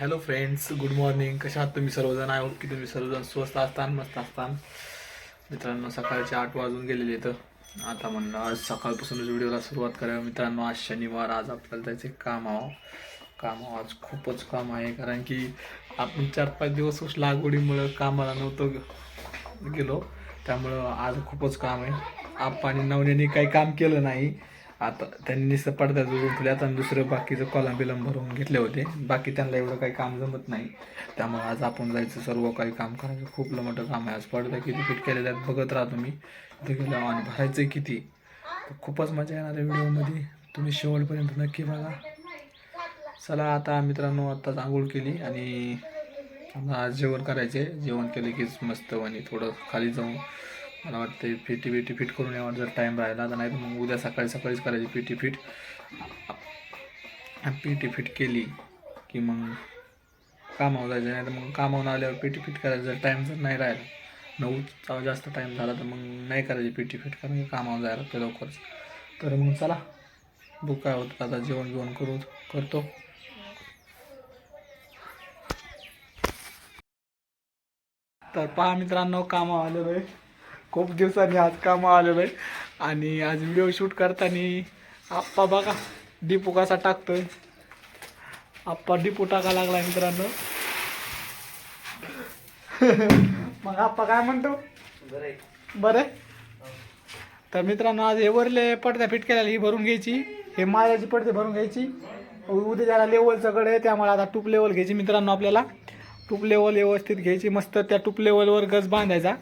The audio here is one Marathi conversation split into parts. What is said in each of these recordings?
हॅलो फ्रेंड्स गुड मॉर्निंग कशा आहात तुम्ही सर्वजण? आय होप की तुम्ही सर्वजण स्वस्त असतान मस्त असतान. मित्रांनो सकाळचे आठ वाजून गेलेले तर आता म्हणलं आज सकाळपासूनच व्हिडिओला सुरुवात करावी मित्रांनो आज शनिवार आज आपल्याला जायचे काम आहो काम आहो. आज खूपच काम आहे कारण की आपण चार पाच दिवस लागवडीमुळं कामाला नव्हतं गेलो. त्यामुळं आज खूपच काम आहे. आपण नवण्याने काही काम केलं नाही. आता त्यांनी नुसतं पडद्याचं जोडून ठेवल्यात दुसरं बाकीचं कॉलम बिलम भरून घेतले होते. बाकी त्यांना एवढं काही काम जमत नाही. त्यामुळे आज आपण जायचं सर्व काही काम करायचं. खूप मोठं काम आहे. आज पडदा किती फिट केलेल्या आहेत बघत राहा तुम्ही. तिथे गेलं आणि भरायचं किती. खूपच मजा येणार आहे व्हिडिओमध्ये. तुम्ही शेवटपर्यंत नक्की बघा. चला आता मित्रांनो आत्ताच आंघोळ केली आणि आता आज जेवण करायचे जेवण केलं कीच मस्त आणि थोडं खाली जाऊन मला वाटते फिटी बिटी फिट करून यावर जर टाईम राहिला तर नाही तर मग उद्या सकाळी सकाळीच करायची फिटी फिट. पीटी फिट केली की मग कामावर जायचं नाही तर मग कामावून आल्यावर पीटी फिट करायचं. जर टाईम जर नाही राहिला नऊचा जास्त टाईम झाला तर मग नाही करायची पीटी फिट कारण की कामावर जायला लागतं लवकरच. तर मग चला बघ काय होतं आता जेवण जेवण करू करतो. तर पहा मित्रांनो कामावर आलेलो आहे. खूप दिवसांनी आज कामावर आलेलो आहे. आणि आज व्हिडिओ शूट करताना आप्पा बघा डिपो कसा टाकतोय. आप्पा डिपो टाका लागला मित्रांनो. मग आप्पा काय म्हणतो? बरं तर मित्रांनो आज हे वरले पडद्या फिट केलेल्या ही भरून घ्यायची. हे मायाची पडदे भरून घ्यायची. उद्या त्याला लेवलचं कडे आहे त्यामुळे आता टूप लेवल घ्यायची मित्रांनो आपल्याला. टूप लेवल व्यवस्थित घ्यायची. मस्त त्या टूप लेवलवर गज बांधायचा.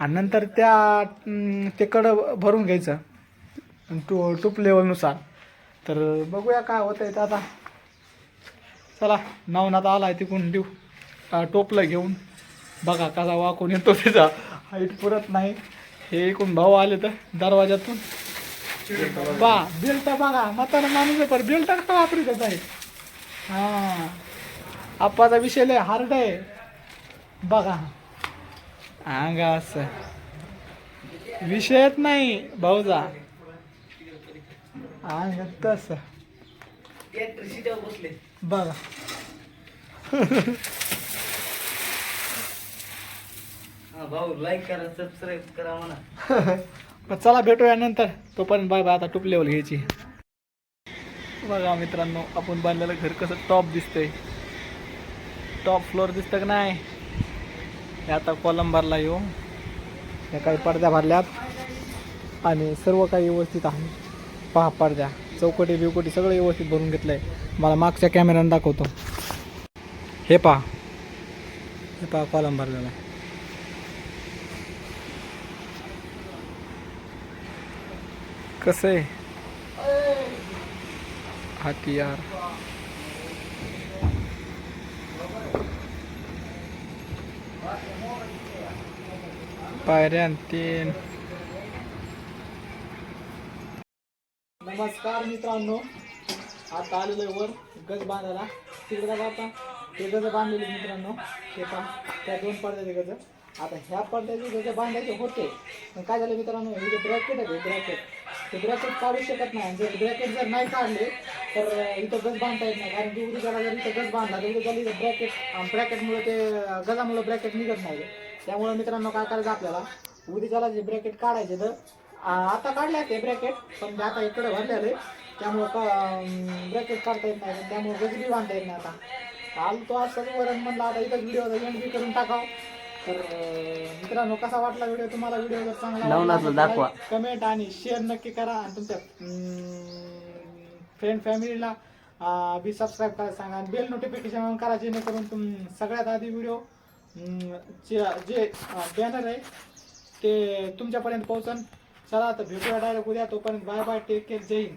आणि नंतर त्या ते कडं भरून घ्यायचं. टू टूप लेवलनुसार तर बघूया काय होतं आहे आता. चला नवनाथ आला आहे तिकडून देऊ. टोपलं घेऊन. बघा कसा वाकून येतो त्याचा हाईट पुरत नाही. हे इकडून भाऊ आले तर दरवाजातून बा बेल्ट बघा म्हातारा माणूस पर बेल्ट का वापरी त्याचा आहे? हां. आप्पाचा विषय लय हार्ड आहे. बघा. अंगा असं. विषयच नाही भाऊजा. अंग तस बघा. भाऊ लाईक करा सबस्क्राईब करा म्हणा. मग चला भेटूया नंतर. तोपर्यंत बाय बाय आता टूप लेवल घ्यायची. बघा मित्रांनो आपण बांधलेलं घर कसं टॉप दिसतंय. टॉप फ्लोअर दिसतं का नाही? आता कॉलम भरला येऊ या काही पडद्या भरल्यात आणि सर्व काही व्यवस्थित आहे. पहा पडद्या. चौकटी बिवकटी सगळं व्यवस्थित भरून घेतलं आहे मला मागच्या कॅमेऱ्यानं दाखवतो. हे पहा. हे पहा कॉलम भरलेला आहे? कसं आहे हतियार पायऱ्या तीन नमस्कार मित्रांनो. आता आलेलो आहे वर गज बांधायला. तिकडे आता. ते गज बांधलेले मित्रांनो. ते पहा. त्या दोन पडद्याचे गज. आता ह्या पडद्याचे गज बांधायचे होते. पण काय झालं मित्रांनो? हे जे ब्रॅकेट आहे ब्रॅकेट ते ब्रॅकेट काढू शकत नाही. जर ब्रॅकेट जर नाही काढले तर इथं गज बांधता येत नाही. कारण की उद्याला जर इथं गज बांधला तर उद्या ब्रॅकेट ब्रॅकेटमुळे ते गजामुळे ब्रॅकेट निघत नाही. त्यामुळे मित्रांनो काय करायचं आपल्याला? उद्याला जे ब्रॅकेट काढायचे तर आता काढले ते ब्रॅकेट पण ते आता इकडे भरलेले त्यामुळं ब्रॅकेट काढता येत नाही. त्यामुळे गजबी बांधता येत नाही आता. आलो तो आज सगळं वरण म्हणलं आता इथं व्हिडिओ एंड बी करून टाकाव. तर मित्रांनो कसा वाटला व्हिडिओ? तुम्हाला व्हिडिओ जर चांगला दाखवा. कमेंट आणि शेअर नक्की करा. आणि तुमच्या फ्रेंड फॅमिलीला बी सबस्क्राईब करायला सांगा. आणि बेल नोटिफिकेशन ऑन करा जेणेकरून तुम सगळ्यात आधी व्हिडिओ जे बॅनर आहे ते तुमच्यापर्यंत पोहोचन. चला आता भेटूया डायरेक्ट उद्या. तोपर्यंत बाय बाय टेक केअर जय हिंद.